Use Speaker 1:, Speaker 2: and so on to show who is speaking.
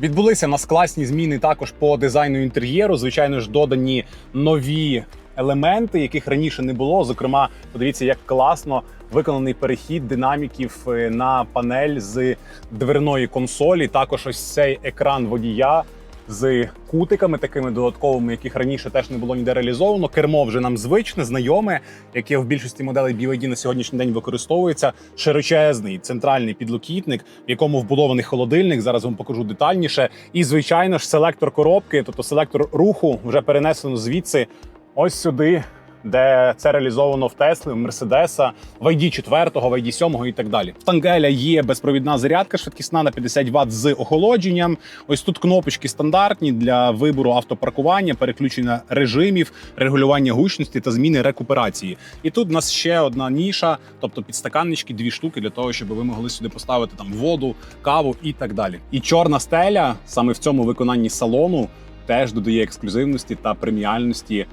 Speaker 1: Відбулися нас класні зміни також по дизайну інтер'єру. Звичайно ж, додані нові елементи, яких раніше не було. Зокрема, подивіться, як класно виконаний перехід динаміків е, на панель з дверної консолі. Також ось цей екран водія. З кутиками такими додатковими, яких раніше теж не було ніде реалізовано. Кермо вже нам звичне, знайоме, яке в більшості моделей BYD на сьогоднішній день використовується. Широчезний центральний підлокітник, в якому вбудований холодильник. Зараз вам покажу детальніше. І звичайно ж, селектор коробки, тобто селектор руху, вже перенесено звідси ось сюди. Де це реалізовано в Тесли, Мерседеса, в ID 4, в ID 7 і так далі. В Тангеля є безпровідна зарядка швидкісна на 50 Вт з охолодженням. Ось тут кнопочки стандартні для вибору автопаркування, переключення режимів, регулювання гучності та зміни рекуперації. І тут у нас ще одна ніша, тобто підстаканнички, дві штуки для того, щоб ви могли сюди поставити там воду, каву і так далі. І чорна стеля саме в цьому виконанні салону теж додає ексклюзивності та преміальності